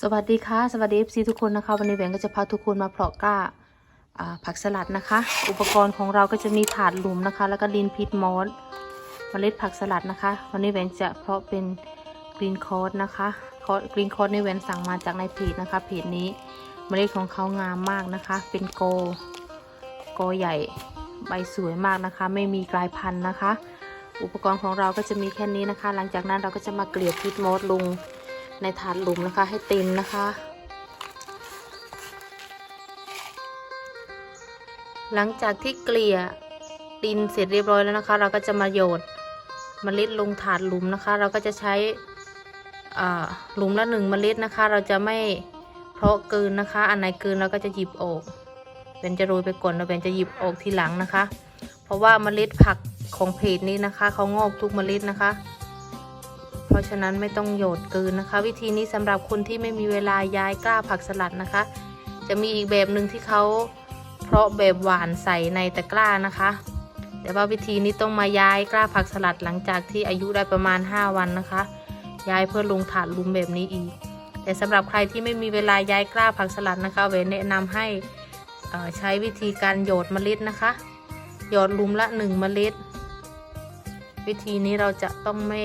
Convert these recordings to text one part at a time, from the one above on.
สวัสดีค่ะ สวัสดี FC ทุกคนนะคะ วันนี้แหวนก็จะพาทุกคนมาเพาะกล้าผักสลัดนะคะ อุปกรณ์ของเราก็จะมีถาดหลุมนะคะ แล้วก็ดินพิษมอสเมล็ดผักสลัดนะคะ วันนี้แหวนจะเพาะเป็นกรีนคอร์สนะคะคอร์กรีนคอร์สในแหวนสั่งมาจากในเพจนะคะเพจนี้เมล็ดของเขางามมากนะคะ เป็นโกโกใหญ่ใบสวยมากนะคะ ไม่มีกลายพันธุ์นะคะ อุปกรณ์ของเราก็จะมีแค่นี้นะคะ หลังจากนั้นเราก็จะมาเกลี่ยพิษมอสลง ในถาดหลุมนะคะให้เต็มนะคะ หลังจากที่เกลี่ยดินเสร็จเรียบร้อยแล้วนะคะ เราก็จะมาโยนเมล็ดลงถาดหลุมนะคะ เราก็จะใช้หลุมละหนึ่งเมล็ดนะคะ เราจะไม่เพาะเกินนะคะ อันไหนเกินเราก็จะหยิบออกเป็นจะโรยไปก่อนแล้วเป็นจะหยิบออกทีหลังนะคะ เพราะว่าเมล็ดผักของเพจนี้นะคะเขางอกทุกเมล็ดนะคะ ราะฉะนั้นไม่ต้องโยดเกินนะคะ วิธีนี้สำหรับคนที่ไม่มีเวลาย้ายกล้าผักสลัดนะคะ จะมีอีกแบบหนึ่งที่เขาเพราะแบบหวานใส่ในตะกร้านะคะ แต่ว่าวิธีนี้ต้องมาย้ายกล้าผักสลัดหลังจากที่อายุได้ประมาณ 5 วันนะคะ ย้ายเพื่อลงถาดลุมแบบนี้อีก แต่สำหรับใครที่ไม่มีเวลาย้ายกล้าผักสลัดนะคะเวนแนะนำให้ใช้วิธีการโยดเมล็ดนะคะโยดลุมละ 1 เมล็ด วิธีนี้เราจะต้องไม่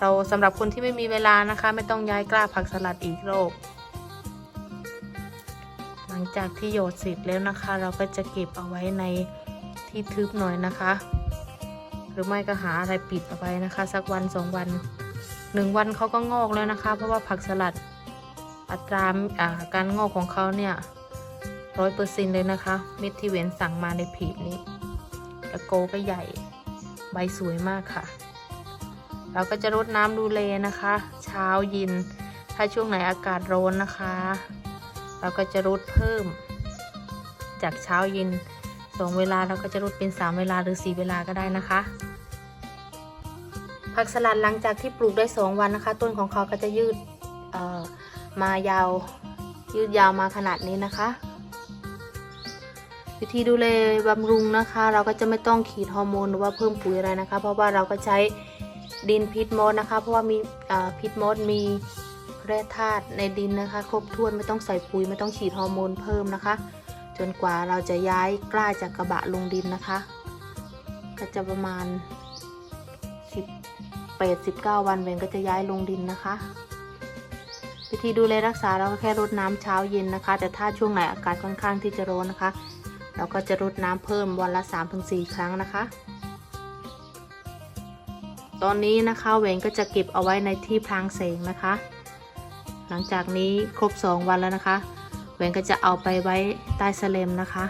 เราสำหรับคนที่ไม่มีเวลานะคะ ไม่ต้องย้ายกล้าผักสลัดอีกโรคหลังจากที่โยดเสร็จแล้วนะคะ เราก็จะเก็บเอาไว้ในที่ทึบหน่อยนะคะ หรือไม่ก็หาอะไรปิดเอาไว้นะคะ สักวันสองวันหนึ่งวันเขาก็งอกแล้วนะคะ เพราะว่าผักสลัดอัตราการงอกของเขาเนี่ยร้อยเปอร์เซ็นเลยนะคะ เม็ดที่เว้นสั่งมาในเพจนี้แล้วโกก็ใหญ่ ใบสวยมากค่ะ เราก็จะรดน้ำดูเลนะคะ เช้าเยินถ้าช่วงไหนอากาศร้อนนะคะ เราก็จะรดเพิ่ม จากเช้าเย็นสองเวลาเราก็จะรดเป็นสามเวลาหรือสี่เวลาก็ได้นะคะ ผักสลัดหลังจากที่ปลูกได้สองวันนะคะ ต้นของเขาก็จะยืดมายาวยืดยาวมาขนาดนี้นะคะ วิธีดูแลบำรุงนะคะ เราก็จะไม่ต้องขีดฮอร์โมนหรือว่าเพิ่มปุ๋ยอะไรนะคะ เพราะว่าเราก็ใช้ ดินพิษมดนะคะ เพราะว่ามีพิษมดมีแร่ธาตุในดินนะคะ ครบถ้วนไม่ต้องใส่ปุ๋ยไม่ต้องฉีดฮอร์โมนเพิ่มนะคะ จนกว่าเราจะย้ายกล้าจากกระบะลงดินนะคะ ก็จะประมาณ10 8 19 วันเวนก็จะย้ายลงดินนะคะวิธีดูแลรักษาเราก็แค่รดน้ำเช้าเย็นนะคะ แต่ถ้าช่วงไหนอากาศค่อนข้างที่จะร้อนนะคะ เราก็จะรดน้ำเพิ่มวันละ 3-4 ครั้งนะคะ ตอนนี้นะคะเวนก็จะเก็บเอาไว้ในที่พรางแสงนะคะ หลังจากนี้ครบ 2 วันแล้วนะคะเวนก็จะเอาไปไว้ใต้สเลมนะคะ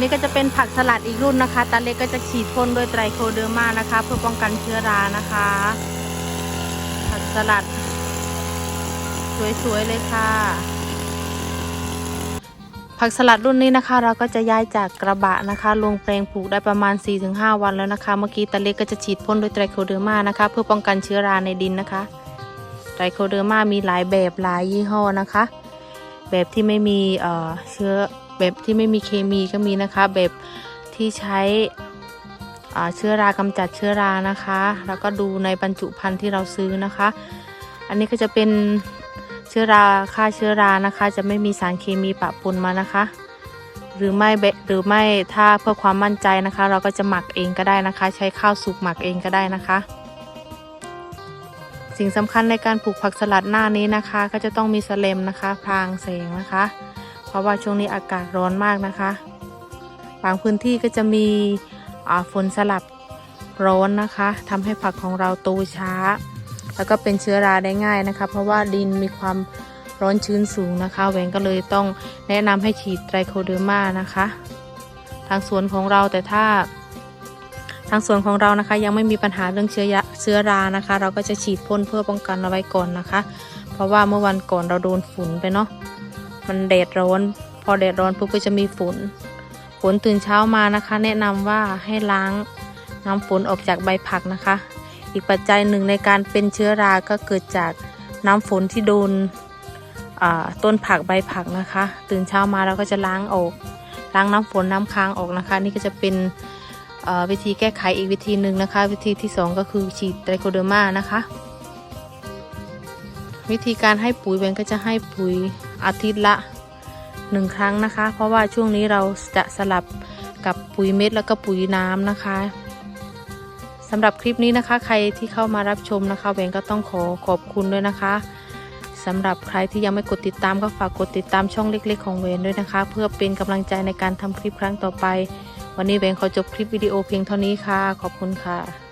นี่ก็จะเป็นผักสลัดอีกรุ่นนะคะตาเล็กก็จะฉีดพ่นด้วยไตรโคเดอร์มานะคะ เพื่อป้องกันเชื้อรานะคะ ผักสลัด สวยๆเลยค่ะ ผักสลัดรุ่นนี้นะคะ เราก็จะย้ายจากกระบะนะคะลงแปลงปลูกได้ประมาณ 4-5 วันแล้วนะคะ เมื่อกี้ตาเล็กก็จะฉีดพ่นด้วยไตรโคเดอร์มานะคะ เพื่อป้องกันเชื้อราในดินนะคะ ไตรโคเดอร์มามีหลายแบบหลายยี่ห้อนะคะ แบบที่ไม่มีเอ่อเชื้อแบบที่ไม่มีเคมีก็มีนะคะ แบบที่ใช้เชื้อรากำจัดเชื้อรานะคะ แล้วก็ดูในบรรจุภัณฑ์ที่เราซื้อนะคะ อันนี้ก็จะเป็น ชื้อราฆ่าเชื้อรานะคะ จะไม่มีสารเคมีปะปนมานะคะ หรือไม่เบหรือไม่ถ้าเพื่อความมั่นใจนะคะ เราก็จะหมักเองก็ได้นะคะ ใช้ข้าวสุกหมักเองก็ได้นะคะ สิ่งสำคัญในการปลูกผักสลัดหน้านี้นะคะ ก็จะต้องมีสเลมนะคะ พรางแสงนะคะ เพราะว่าช่วงนี้อากาศร้อนมากนะคะ บางพื้นที่ก็จะมีอ่าฝนสลับร้อนนะคะทำให้ผักของเราโตช้า แล้วก็เป็นเชื้อราได้ง่ายนะคะ เพราะว่าดินมีความร้อนชื้นสูงนะคะแหวงก็เลยต้องแนะนำให้ฉีดไตรโคเดอร์มานะคะ ทางสวนของเราแต่ถ้า ทางสวนของเรานะคะ ยังไม่มีปัญหาเรื่องเชื้อยะเชื้อรานะคะ เราก็จะฉีดพ่นเพื่อป้องกันเอาไว้ก่อนนะคะ เพราะว่าเมื่อวันก่อนเราโดนฝุ่นไปเนาะมันแดดร้อน พอแดดร้อนปุ๊บก็จะมีฝุ่นฝนตื่นเช้ามานะคะ แนะนำว่าให้ล้างน้ำฝนออกจากใบผักนะคะ อีกปัจจัยหนึ่งในการเป็นเชื้อราก็เกิดจากน้ำฝนที่โดนต้นผักใบผักนะคะ ตื่นเช้ามาเราก็จะล้างออกล้างน้ำฝนน้ำค้างออกนะคะ นี่ก็จะเป็นวิธีแก้ไขอีกวิธีหนึ่งนะคะ วิธีที่ 2 ก็คือฉีดไตรโคเดอร์มานะคะ วิธีการให้ปุ๋ยเวนก็จะให้ปุ๋ยอาทิตย์ละหนึ่งครั้งนะคะ เพราะว่าช่วงนี้เราจะสลับกับปุ๋ยเม็ดแล้วก็ปุ๋ยน้ำนะคะ สำหรับคลิปนี้นะคะ ใครที่เข้ามารับชมนะคะเวงก็ต้องขอขอบคุณด้วยนะคะสำหรับใครที่ยังไม่กดติดตามก็ฝากกดติดตามช่องเล็ก ๆ ของเวนด้วยนะคะ เพื่อเป็นกำลังใจในการทำคลิปครั้งต่อไป วันนี้เวนขอจบคลิปวิดีโอเพียงเท่านี้ค่ะ ขอบคุณค่ะ